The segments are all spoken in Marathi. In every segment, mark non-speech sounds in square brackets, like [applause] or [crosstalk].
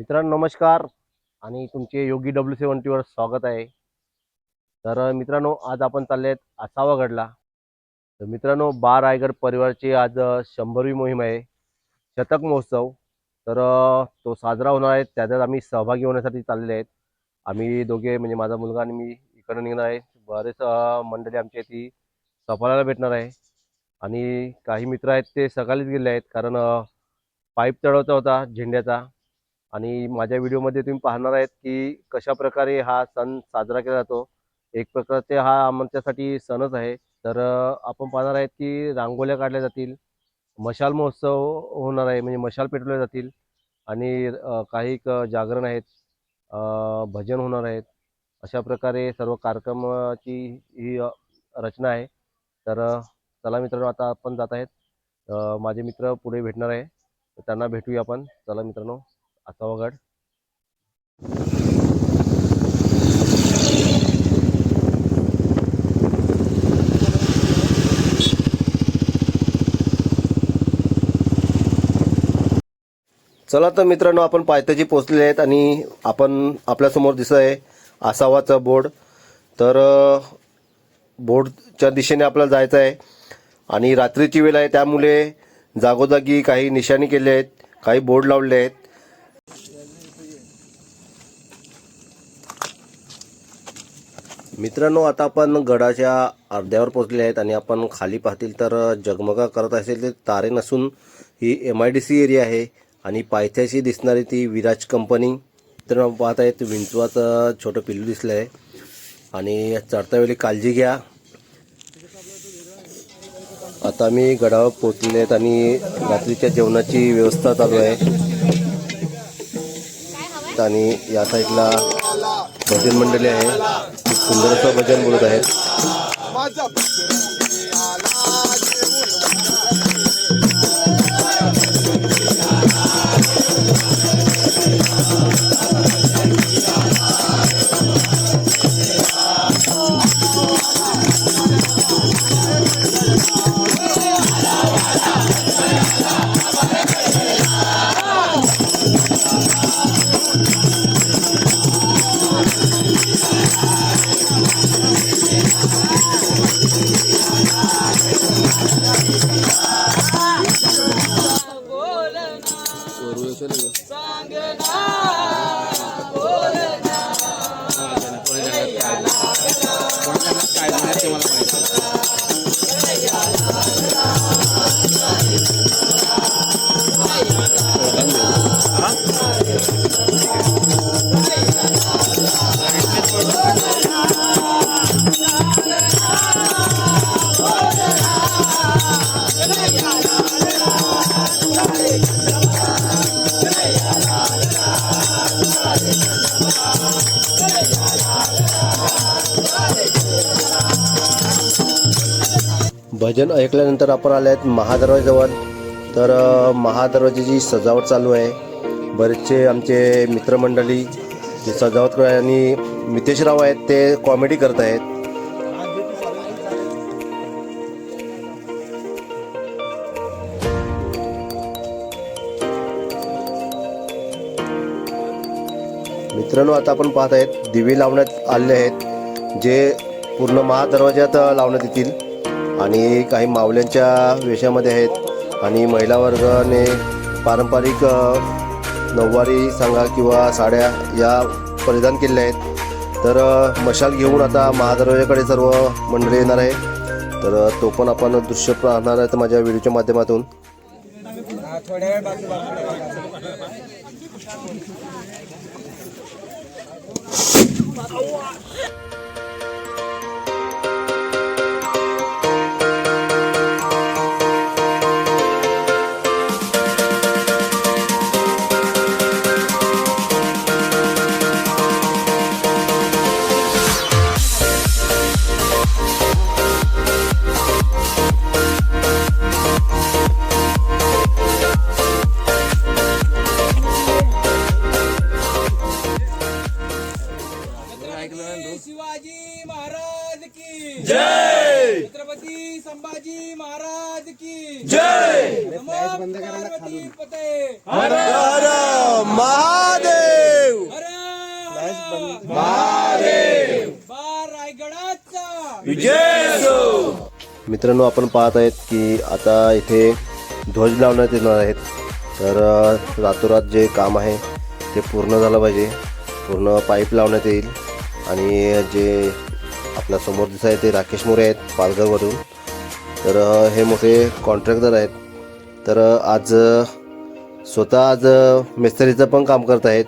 मित्रांनो नमस्कार. आणि तुमचे योगी डब्ल्यू सेवन्टीवर स्वागत आहे. तर मित्रांनो आज आपण चालले आहेत आसावागडला तर मित्रांनो बा रायगड परिवारची आज शंभरवी मोहीम आहे. शतक महोत्सव. तर तो साजरा होणार आहे. त्याच्यात आम्ही सहभागी होण्यासाठी चाललेले आहेत. आम्ही दोघे म्हणजे माझा मुलगा आणि मी इकडं निघणार आहे. बरेच मंडळी आमच्या ती सफाळाला भेटणार आहे. आणि काही मित्र आहेत ते सकाळीच गेले आहेत. कारण पाईप चढवता होता झेंड्याचा. आणि माझ्या व्हिडिओमध्ये तुम्ही पाहणार आहेत की कशा प्रकारे हा सण साजरा केला जातो. एक प्रकारचे हा आमच्यासाठी सणच आहे. तर आपण पाहणार आहेत की रांगोळ्या काढल्या जातील मशाल महोत्सव होणार आहे म्हणजे मशाल पेटवल्या जातील आणि काही क- जागरण आहेत भजन होणार आहेत. अशा प्रकारे सर्व कार्यक्रमाची ही रचना आहे. तर चला मित्रांनो आता आपण जात आहेत. माझे मित्र पुढे भेटणार आहे. त्यांना भेटूया आपण. चला मित्रांनो. आसावागड चला तर मित्रांनो आपण पायथ्याची पोचलेले आहेत आणि आपण आपल्यासमोर दिसत आहे आसावाचा बोर्ड. तर बोर्डच्या दिशेने आपल्याला जायचं आहे. आणि रात्रीची वेळ आहे त्यामुळे जागोजागी काही निशाणी केले आहेत काही बोर्ड लावले आहेत. मित्रांनो आता आपण गडाच्या अर्ध्यावर पोहोचले आहेत आणि आपण खाली पाहतील तर जगमगा करत असेल ते तारे नसून ही M I D C area आहे आणि पायथ्याशी दिसणारी ती विराज कंपनी. मित्रांनो पाहत आहेत विंचवाचं छोटं पिल्लू दिसलं आहे. आणि चढता वेळी काळजी घ्या. आता मी गडावर पोचले आहेत आणि रात्रीच्या जेवणाची व्यवस्था चालू आहे. आणि या साईडला भजन मंडळी आहे. सुंदर असं भजन बोलत आहेत. भजन ऐकल्यानंतर आपण आले आहेत महादरवाजवळ. तर महादरवाजाची सजावट चालू आहे बरेचसे आमचे मित्रमंडळी जे सजावट करत आणि मितेश राव आहेत ते कॉमेडी करत आहेत. मित्रांनो आता आपण पाहत आहेत दिवे लावण्यात आले आहेत जे पूर्ण महादरवाज्यात लावण्यात येतील. आणि काही मावल्यांच्या वेशामध्ये आहेत. आणि महिला वर्गाने पारंपरिक नऊवारी सांगा किंवा साड्या या परिधान केलेल्या आहेत. तर मशाल घेऊन आता महादरवाजाकडे सर्व मंडळी येणार आहे. तर तो पण आपण दृश्य पाहणार आहेत माझ्या व्हिडिओच्या माध्यमातून. शिवाजी महाराज की जय! पार्वती पते. हर हर महादेव! हर महादेव! बार रायगडाचा विजय मित्रांनो आपण पाहत आहेत की आता इथे ध्वज लावण्यात येणार आहेत. तर रातोरात जे काम आहे ते पूर्ण झालं पाहिजे. पूर्ण पाईप लावण्यात येईल. आणि जे आपल्यासमोर दिसत आहे ते राकेश मोरे आहेत पालघरवरून. तर हे मोठे कॉन्ट्रॅक्टर आहेत. तर आज स्वतः आज मिस्त्रीचं पण काम करत आहेत.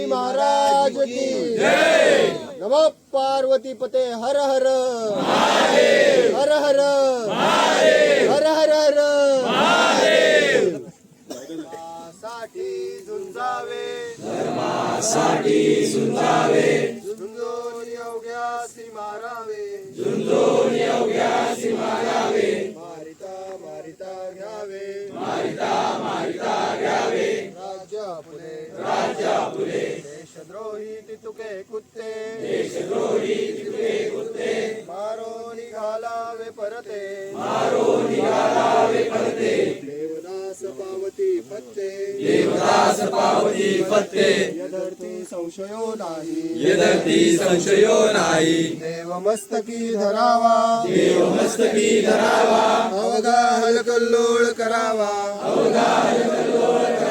शिवाजी महाराज की नम पार्वती पते हर हर। हर हर। हर हर। हरसाठी झुंजावे। धर्मासाठी झुंजावे। देशद्रोही तितुके कुत्ते। देशद्रोही तितुके कुत्ते। मारो निघालावे परते। मारो निघालावे परते। देवदास पावती पत्ते। देवदास पावती पत्ते। यदर्थी संशयो नाही। यदर्थी संशयो नाही। देव मस्तकी धरावा। देव मस्तकी धरावा। अवघा हलकल्लोळ करावा। अवघा हलकल्लोळ करावा।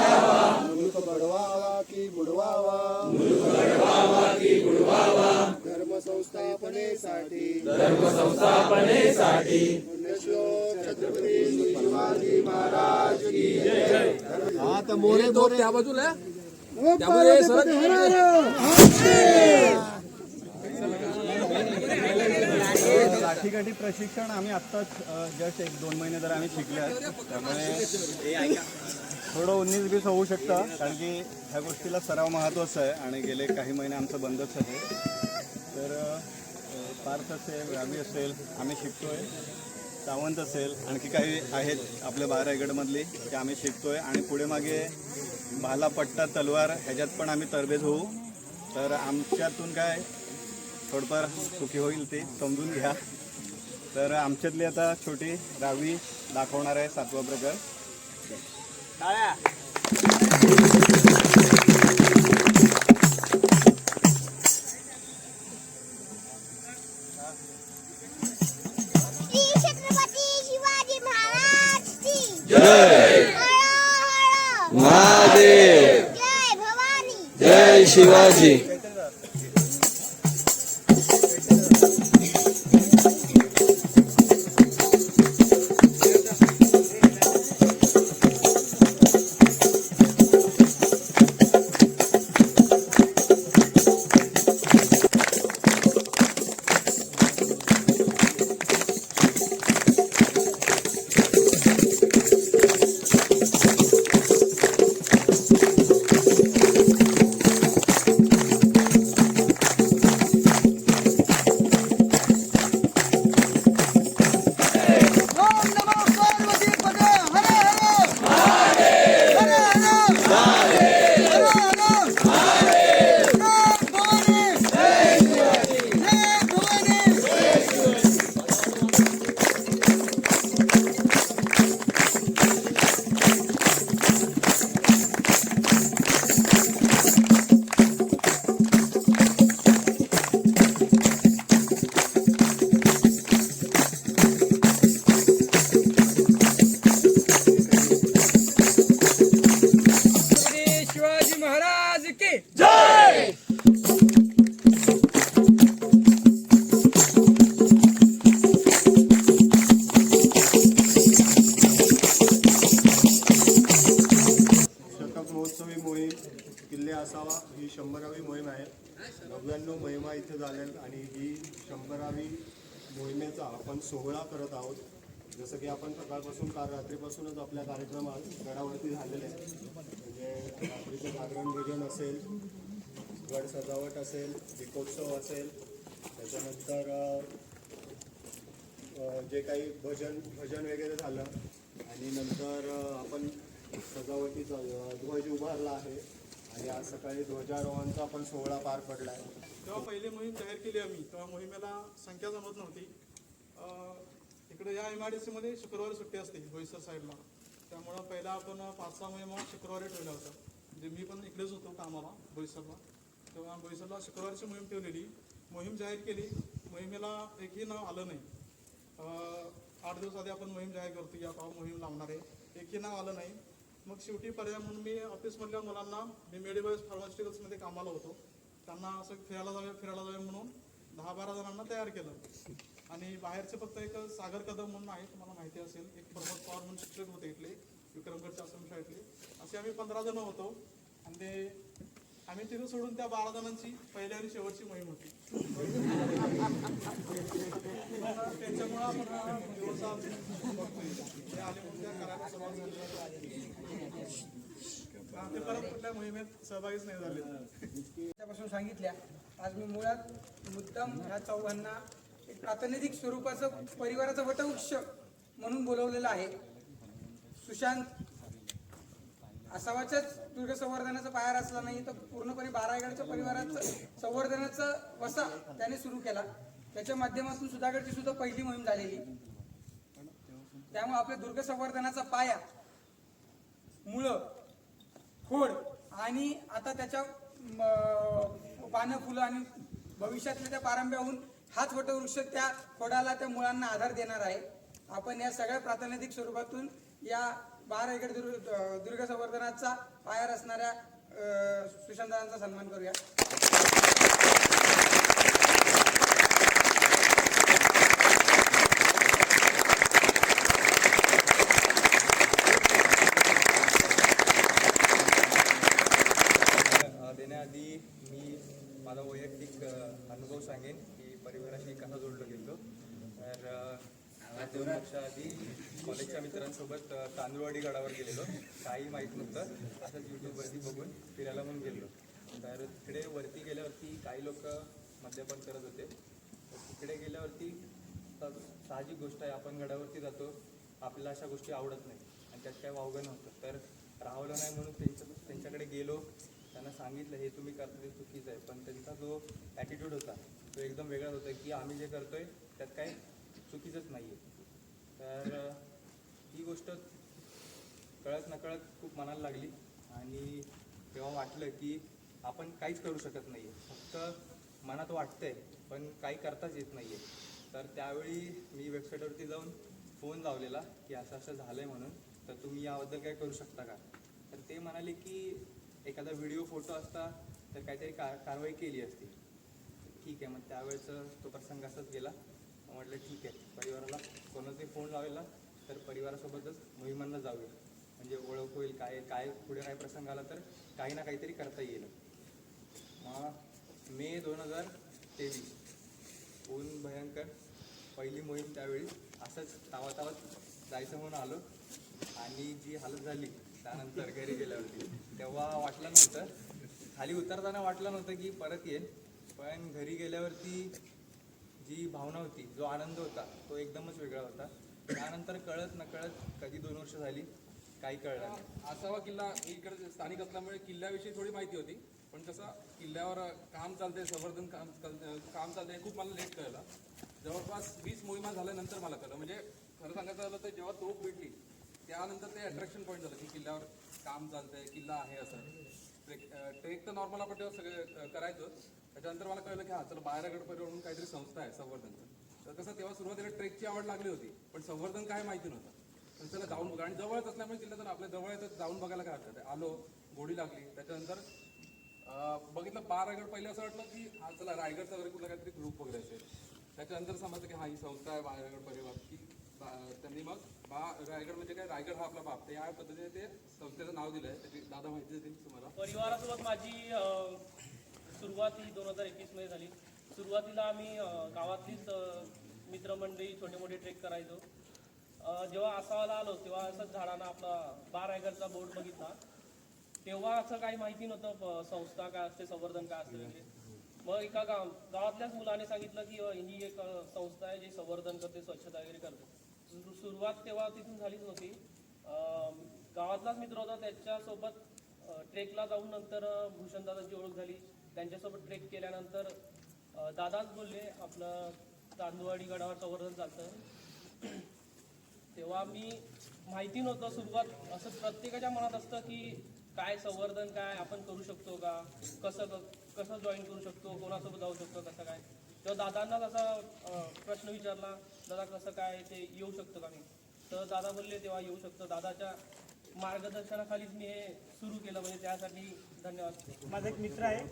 बुडवावा धर्म संस्थापन संस्थापनेसाठी धर्म संस्थापनेसाठी पुण्यश्लोक छत्रपती शिवाजी महाराज की जय. आता मोरे मोरे. त्या बाजूला? लाठीकाठी प्रशिक्षण आम्ही आत्ताच जस्ट एक दोन महिने तर आम्ही शिकले आहेत त्यामुळे थोडं उन्नीस बीस होऊ शकतं कारण की ह्या गोष्टीला सराव महत्त्वाचा आहे आणि गेले काही महिने आमचं बंदच आहे. तर पार्थ असेल रावी असेल आम्ही शिकतोय. सावंत असेल आणखी काही आहेत आपल्या बारायगडमधली रायगडमधली ते आम्ही शिकतोय. आणि पुढे मागे भाला पट्टा तलवार ह्याच्यात पण आम्ही तरबेज होऊ. तर आमच्यातून काय थोडंफार सुखी होईल ते समजून घ्या. तर आमच्यातली आता छोटी रावी दाखवणार आहे सातवा प्रकार. शिवाजी गडावरती झालेले म्हणजे रात्रीचं जागरण भजन असेल गड सजावट असेल दीपोत्सव असेल त्याच्यानंतर जे काही भजन भजन वगैरे झालं आणि नंतर आपण सजावटीचा ध्वज उभारला आहे आणि आज सकाळी ध्वजारोहणचा पण सोहळा पार पडला आहे तेव्हा पहिली मोहीम जाहीर केली आम्ही. तेव्हा मोहिमेला संख्या जमत नव्हती. इकडे या एम आय डी सीमध्ये शुक्रवारी सुट्टी असते बोईसर साईडला. त्यामुळं पहिला आपण पाच सहा मोहिमा शुक्रवारी ठेवल्या होत्या म्हणजे मी पण इकडेच होतो कामाला बोईसरला. तेव्हा बोईसरला शुक्रवारची मोहीम ठेवलेली. मोहीम जाहीर केली. मोहिमेला एकही नाव आलं नाही. आठ दिवस आधी आपण मोहीम जाहीर करतो या पाव मोहीम लावणार. आहे एकही नाव आलं नाही. मग शेवटी पर्याय म्हणून मी ऑफिसमधल्या मुलांना मी मेडिवाईज फार्मास्युटिकल्समध्ये कामाला होतो. त्यांना असं फिरायला जाऊया फिरायला जाऊया म्हणून दहा बारा जणांना तयार केलं. आणि बाहेरचे फक्त एक सागर कदम म्हणून आहे तुम्हाला माहिती असेल. एक प्रमोद पवार म्हणून शिक्षक होते इथले विक्रमगडच्या आश्रम शाळेतले असे आम्ही पंधरा जण होतो. आणि ते आम्ही तिथं सोडून त्या बारा जणांची पहिल्या आणि शेवटची मोहीम होती. त्याच्यामुळं आपण ते आले म्हणून त्या करायला सुरुवात झाली ते परत कुठल्या मोहिमेत सहभागीच नाही झाले. त्यापासून सांगितल्या आज मी मुळात मुद्दाम ह्या चौघांना प्रातिनिधिक स्वरूपाचं परिवाराचं वटवृक्ष म्हणून बोलवलेलं आहे. सुशांत असावाच्याच दुर्ग संवर्धनाचा पाया रचला नाही तर पूर्णपणे बारागडच्या परिवाराचं संवर्धनाचा वसा त्याने सुरू केला. त्याच्या माध्यमातून सुधागडची सुद्धा पहिली मोहीम झालेली. त्यामुळे आपल्या दुर्ग संवर्धनाचा पाया मुळं खोड आणि आता त्याच्या म, पानं फुलं आणि भविष्यातल्या त्या पारंब्याहून हाच वटवृक्ष त्या खोडाला त्या मुळांना आधार देणार आहे. आपण या सगळ्या प्रातिनिधिक स्वरूपातून या बारा एकर दुर्ग दुर्ग संवर्धनाचा पाया असणाऱ्या सुशांतांचा सन्मान करूया आज दोन वर्षाआधी कॉलेजच्या मित्रांसोबत अ, तांदूळवाडी गडावर गेलेलो काही माहीत नव्हतं असंच यूट्यूबवरती बघून फिरायला म्हणून गेलो तर तिकडे वरती गेल्यावरती काही लोक मद्यपान करत होते. तर तिकडे गेल्यावरती सा- साहजिक गोष्ट आहे आपण गडावरती जातो आपल्याला अशा गोष्टी आवडत नाही. आणि त्यात काय वावगं नव्हतं. तर राहवलं नाही म्हणून त्यांच्या त्यांच्याकडे गेलो. त्यांना सांगितलं हे तुम्ही करता ते चुकीचं आहे. पण त्यांचा जो ॲटिट्यूड होता तो एकदम वेगळाच होता की आम्ही जे करतो आहे त्यात काही चुकीचंच नाही आहे तर ही गोष्ट कळत नकळत खूप मनाला लागली. आणि तेव्हा वाटलं की आपण काहीच करू शकत नाही आहे फक्त मनात वाटतंय पण काही करताच येत नाही आहे तर त्यावेळी मी वेबसाईटवरती जाऊन फोन लावलेला की असं असं झालं आहे म्हणून तर तुम्ही याबद्दल काय करू शकता का? तर ते म्हणाले की एखादा व्हिडिओ फोटो असता तर काहीतरी का कारवाई केली असती. ठीक आहे मग त्यावेळेचं तो प्रसंग असाच गेला. म्हटलं ठीक आहे परिवाराला कोणाचाही फोन लावायला तर परिवारासोबतच मोहिमांना जाऊया. म्हणजे ओळख होईल काय काय पुढे काय प्रसंग आला तर काही ना काहीतरी करता येईल. मग मे दोन हजार तेवीस. ऊन भयंकर. पहिली मोहीम त्यावेळी असंच तावातावात जायचं म्हणून आलो. आणि जी हालत झाली त्यानंतर घरी गेल्यावरती. तेव्हा वाटलं नव्हतं. खाली उतरताना वाटलं नव्हतं की परत येईल. पण घरी गेल्यावरती जी भावना होती जो आनंद होता तो एकदमच वेगळा होता. त्यानंतर कळत नकळत कधी दोन वर्ष झाली काही कळलं असावा किल्ला इकडे स्थानिक असल्यामुळे किल्ल्याविषयी थोडी माहिती होती. पण कसं किल्ल्यावर काम चालतंय संवर्धन काम काम चालतंय हे खूप मला लेट कळलं. जवळपास वीस मोहिमा झाल्यानंतर मला कळलं. म्हणजे खरं सांगायचं झालं तर जेव्हा तोफ भेटली त्यानंतर ते अट्रॅक्शन पॉईंट झालं की किल्ल्यावर काम चालतंय किल्ला आहे असं. ट्रेक ट्रेक तर नॉर्मल आपण तेव्हा सगळे करायचो. त्याच्यानंतर मला कळलं की हा चला बाहेरगड परिवहन म्हणून काहीतरी संस्था आहे संवर्धनचं. तर कसं तेव्हा सुरुवातीला ट्रेकची आवड लागली होती पण संवर्धन काय माहिती नव्हतं. तर चला जाऊन बघा. आणि जवळच असल्यामुळे तिला तर आपल्या जवळ येतं जाऊन बघायला काय हरकत आहे? आलो गोडी लागली. त्याच्यानंतर बघितलं बारागड पहिले असं वाटलं की हा चला रायगडचा वगैरे कुठला काहीतरी ग्रुप वगैरे असेल. त्याच्यानंतर समजलं की हा ही संस्था आहे बारागड परिवार. की बा- त्यांनी मग बा रायगड म्हणजे काय? रायगड हा आपला बाप. तर या पद्धतीने ते संस्थेचं नाव दिलं आहे त्याची दादा माहिती देतील तुम्हाला. परिवारासोबत माझी सुरुवात ही दोन हजार एकवीसमध्ये झाली. सुरुवातीला आम्ही गावातलीच मित्रमंडळी छोटे मोठे ट्रेक करायचो. जेव्हा आसावाला आलो तेव्हा असंच झाडांना आपला बार एकरचा बोर्ड बघितला. तेव्हा असं काही माहिती नव्हतं संस्था काय असते संवर्धन काय असते वगैरे. मग एका गाव गावातल्याच मुलाने सांगितलं की ही एक संस्था आहे जी संवर्धन करते स्वच्छता वगैरे करते. सुरुवात तेव्हा तिथून झालीच नव्हती. गावातलाच मित्र होता त्याच्यासोबत ट्रेकला जाऊन नंतर भूषण भूषणदादांची ओळख झाली. त्यांच्यासोबत ट्रेक केल्यानंतर दादाच बोलले आपलं तांदुवाडी गडावर संवर्धन चालतं. तेव्हा मी माहिती नव्हतं सुरुवात असं प्रत्येकाच्या मनात असतं की काय संवर्धन काय आपण करू शकतो का? कसं क- कसं जॉईन करू शकतो? कोणासोबत जाऊ शकतो? कसं काय? तेव्हा दादांना तसा प्रश्न विचारला दादा कसं काय ते येऊ शकतं का मी तर दादा बोलले तेव्हा येऊ शकतं. दादाच्या मार्गदर्शनाखालीच मी हे सुरू केलं म्हणजे त्यासाठी धन्यवाद. माझा एक मित्र आहे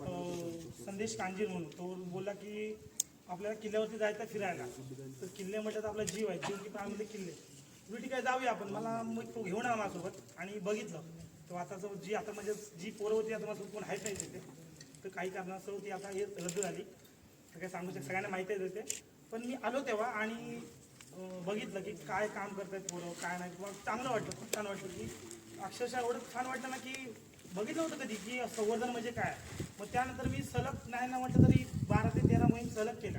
संदेश कांजीर म्हणून. तो बोलला की आपल्याला किल्ल्यावरती जायचं फिरायला. तर किल्ले म्हटलं तर आपला जीव आहे जीव की प्राण्यामध्ये म्हणजे किल्ले. तुम्ही ठीक आहे जाऊया आपण. मला मग तो घेऊन आला माझ्यासोबत आणि बघितलं. तो आता जो जी आता म्हणजे जी पोरं होती आता माझं कोण आहेत नाही तिथे तर काही कारणास्तव ती आता हे रद्द झाली. तर काय सांगू शकतो सगळ्यांना माहिती आहे ते पण मी आलो तेव्हा आणि बघितलं की काय काम करतायत पोरं काय नाही. किंवा चांगलं वाटलं खूप छान वाटलं की अक्षरशः एवढं छान वाटलं ना की बघितलं होतं कधी की संवर्धन म्हणजे काय? मग त्यानंतर मी सलग नाही ना म्हटलं तरी बारा ते तेरा महिने सलग केला.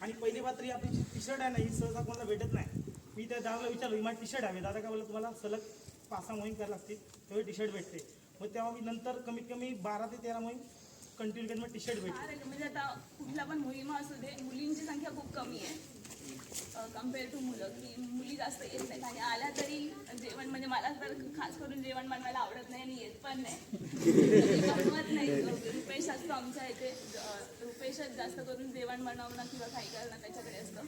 आणि पहिली बात तरी आपली जी टी शर्ट आहे ना ही सहसा कोणाला भेटत नाही. मी त्या दादाला विचारलो ही माझी टी शर्ट आहे. दादा काय बोलला तुम्हाला सलग पाच सहा मोहीम करायला लागतील तेवढी टी शर्ट भेटते. मग तेव्हा मी नंतर कमीत कमी बारा ते तेरा मोहीम कंटिन्यू करून मग टी शर्ट भेटते म्हणजे आता कुठला पण मोहिमा असू दे मुलींची संख्या खूप कमी आहे. कंपेअर टू मुलं की मुली जास्त येत नाहीत. आणि आल्या तरी जेवण म्हणजे मला तर खास करून जेवण बनवायला आवडत नाही आणि येत पण नाही. बनवत नाही. रुपेश असतो आमच्या इथे. रुपेशच जास्त करून जेवण बनवणं किंवा काही करणं त्याच्याकडे असतं.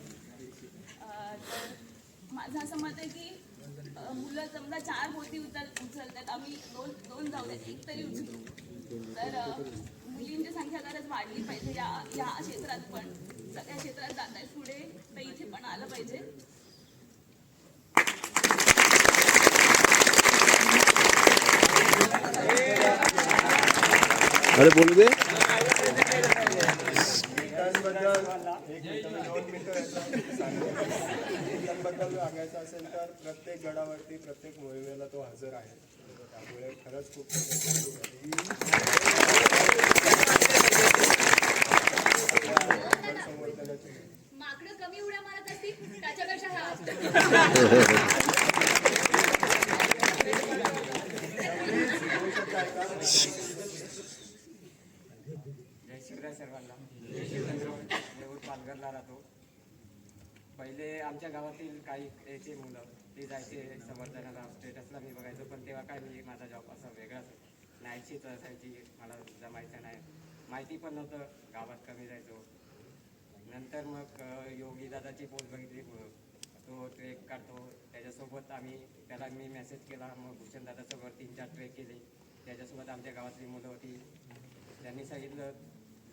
तर माझं असं मत आहे की मुलं समजा चार पोती उचल उचलतात. आम्ही दोन दोन जाऊ द्यात एक तरी उचलू. तर मुलींची संख्या खरंच वाढली पाहिजे या या क्षेत्रात पण. सगळ्या क्षेत्रात जात आहेत पुढे. तर इथे पण आलं पाहिजे. अरे बोलू दे. मोहीमबद्दल सांगायचं असेल तर प्रत्येक गडावरती प्रत्येक मोहिमेला तो हजर आहे. त्यामुळे खरंच खूप संवर्धनाची माकडं कमी उड्या मारत असतील त्याच्यापेक्षा [laughs] ह्या जय शिवराय सर्वांना देऊळ पालघरला राहतो पहिले आमच्या गावातील काही याचे मुलं. ते जायचे संवर्धनाला स्टेटसला मी बघायचो. पण तेव्हा काय मी माझा जॉब असा वेगळाच. नाईटशीच असायची मला जमायचं नाही. माहिती पण नव्हतं. गावात कमी जायचो. नंतर मग योगी दादाची पोस्ट बघितली. तो ट्रेक काढतो. त्याच्यासोबत आम्ही त्याला मी मेसेज केला. मग भूषण दादासोबत तीन चार ट्रेक केले. त्याच्यासोबत आमच्या गावातली मुलं होती. त्यांनी सांगितलं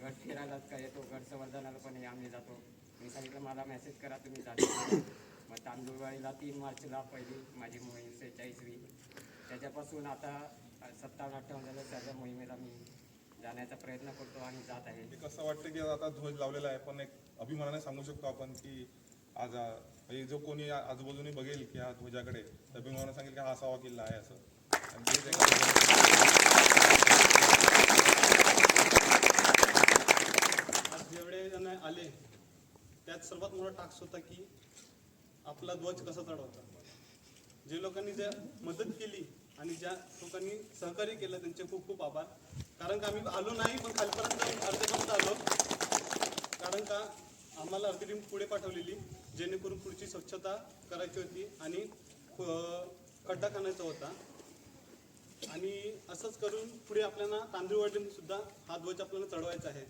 गड फिरायलाच काय येतो? गड संवर्धनाला पण हे आम्ही जातो. मी सांगितलं मला मेसेज करा तुम्ही जातो. मग तांदूळवाडीला तीन मार्चला पहिली माझी मोहीम सेहेचाळीसवी. त्याच्यापासून आता सत्तावन्न अठ्ठावन्न झालं सर्व मोहिमेला मी जाण्याचा प्रयत्न करतो आणि जात आहे. एक असं वाटतं की आता ध्वज लावलेला आहे पण एक अभिमानाने सांगू शकतो आपण की आज म्हणजे जो कोणी आजूबाजूने बघेल की हा ध्वजाकडे तर अभिमानाने सांगेल की हा असावा किल्ला आहे असं. आज जेवढे जण आले त्यात सर्वात मोठा टास्क होता की आपला ध्वज कसा चढवता जे लोकांनी ज्या मदत केली आणि ज्या लोकांनी सहकार्य केलं त्यांचे खूप खूप आभार. कारण का आम्ही आलो नाही पण खालपर्यंत अर्ध्यापर्यंत आलो. कारण का आम्हाला अर्धी टीम पुढे पाठवलेली जेणेकरून पुढची स्वच्छता करायची होती आणि खड्डा खाण्याचा होता. आणि असंच करून पुढे आपल्याला तांदूळवाडी सुद्धा हा ध्वज आपल्याला चढवायचा आहे.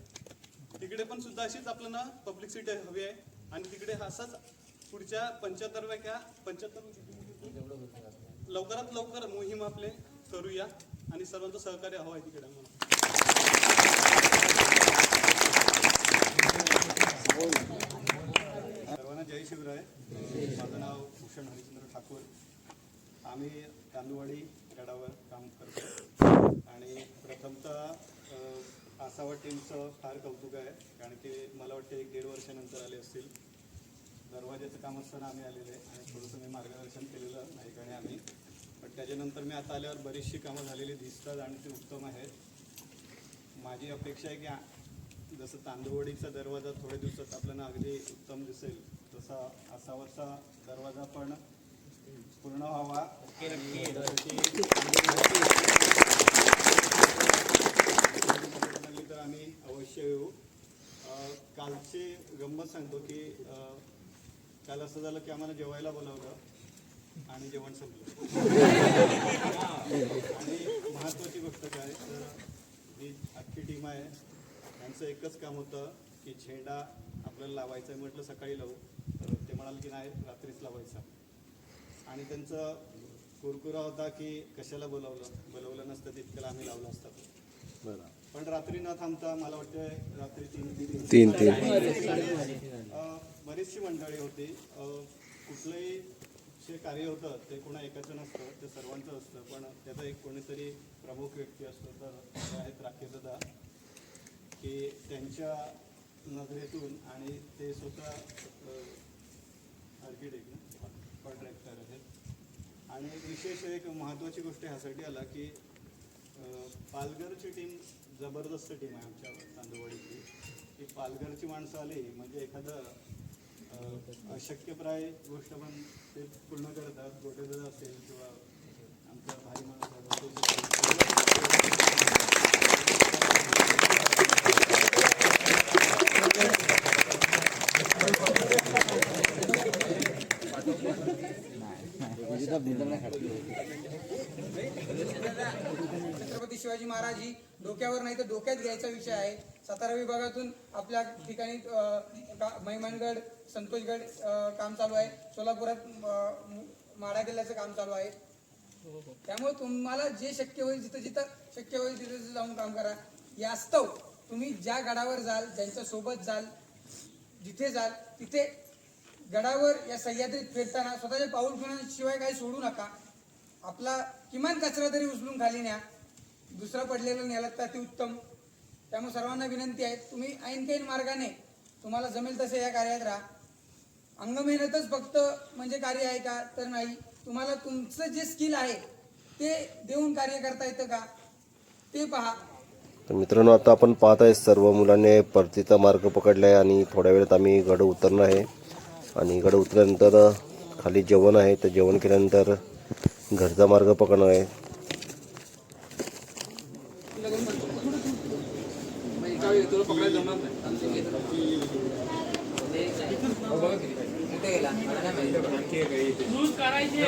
तिकडे पण सुद्धा अशीच आपल्याला पब्लिसिटी हवी आहे. आणि तिकडे असाच पुढच्या पंच्याहत्तरव्या पंच्याहत्तर लवकरात लवकर मोहीम आपले करूया आणि सर्वांचं सहकार्य हवं आहे तिकडे आम्हाला. सर्वांना जय शिवराय. माझं नाव भूषण हरिचंद्र ठाकूर. आम्ही तांदूळवाडी गडावर काम करतो. आणि प्रथमतः आसावा टीमचं फार कौतुक आहे. कारण की मला वाटतं एक दीड वर्षानंतर आले असतील. दरवाजाचं काम असताना आम्ही आलेले आहे आणि थोडंसं मी मार्गदर्शन केलेलं नाही आणि आम्ही पण त्याच्यानंतर मी आता आल्यावर बरीचशी कामं झालेली दिसतात आणि ती उत्तम आहेत माझी अपेक्षा आहे की जसं तांदूळवाडीचा दरवाजा थोड्या दिवसात आपल्याला अगदी उत्तम दिसेल तसा आसावरचा दरवाजा पण पूर्ण व्हावा तर आम्ही अवश्य येऊ कालची गंमत सांगतो की काल असं झालं की आम्हाला जेवायला बोलावलं आणि जेवण संपलं. आणि महत्वाची गोष्ट काय तर ही अख्खी टीम आहे. त्यांचं एकच काम होतं की झेंडा आपल्याला लावायचा आहे म्हटलं सकाळी लावू. तर ते म्हणाल की नाही रात्रीच लावायचा. आणि त्यांचं कुरकुरा होता की कशाला बोलावलं? बोलवलं नसतं तितक्याला आम्ही लावलं असतं. पण रात्री न थांबता मला वाटतं रात्री तीन तीन. बरीचशी मंडळी होती. कुठलंही जे कार्य होतं ते कोणा एकाचं नसतं ते सर्वांचं असतं. पण त्याचा एक कोणीतरी प्रमुख व्यक्ती असतो तर आहेत राकेश दादा की त्यांच्या नजरेतून आणि ते स्वतः आर्किटेक्ट कॉन्ट्रॅक्टर आहेत. आणि विशेष एक महत्त्वाची गोष्ट ह्यासाठी आला की पालघरची टीम जबरदस्त टीम आहे आमच्या तांदूळवाडीची. की पालघरची माणसं आली म्हणजे एखादं अशक्यप्राय गोष्ट पण ते पूर्ण करतात. गोटेदादा असेल किंवा आमचा भाई माणूस छत्रपती शिवाजी महाराज ही डोक्यावर नाही तर डोक्यात घ्यायचा विषय आहे. सातारा विभागातून आपल्या ठिकाणी महिमानगड संतोषगड काम चालू आहे. सोलापुरात माडा किल्ल्याचं काम चालू आहे. त्यामुळे तुम्हाला जे शक्य होईल जिथं जिथं शक्य होईल तिथं तिथं जाऊन काम करा. यास्तव तुम्ही ज्या गडावर जाल ज्यांच्या सोबत जाल जिथे जाल तिथे गडावर या सह्याद्रीत फिरताना स्वतःच्या पाऊल फिरण्याशिवाय काही सोडू नका. आपला किमान कचरा तरी उचलून खाली न्या. दुसरा पडलेलं नेलात तर उत्तम. त्यामुळे सर्वांना विनंती आहे तुम्ही ऐन कैन मार्गाने तुम्हाला जमेल तसे या कार्यात राहा. अंगमेहनतच फक्त म्हणजे कार्य आहे का तर नाही. तुम्हाला तुमचं जे स्किल आहे ते देऊन कार्य करता येतं का ते पहा. तर मित्रांनो आता आपण पाहत आहे सर्व मुलांनी परतीचा मार्ग पकडला आहे आणि थोड्या वेळात आम्ही गड उतरणार आहे. आणि गड उतरल्यानंतर खाली जेवण आहे तर जेवण केल्यानंतर घरचा मार्ग पकडणार आहे. तुला पकडायला जमणार नाही क्रूज करायचे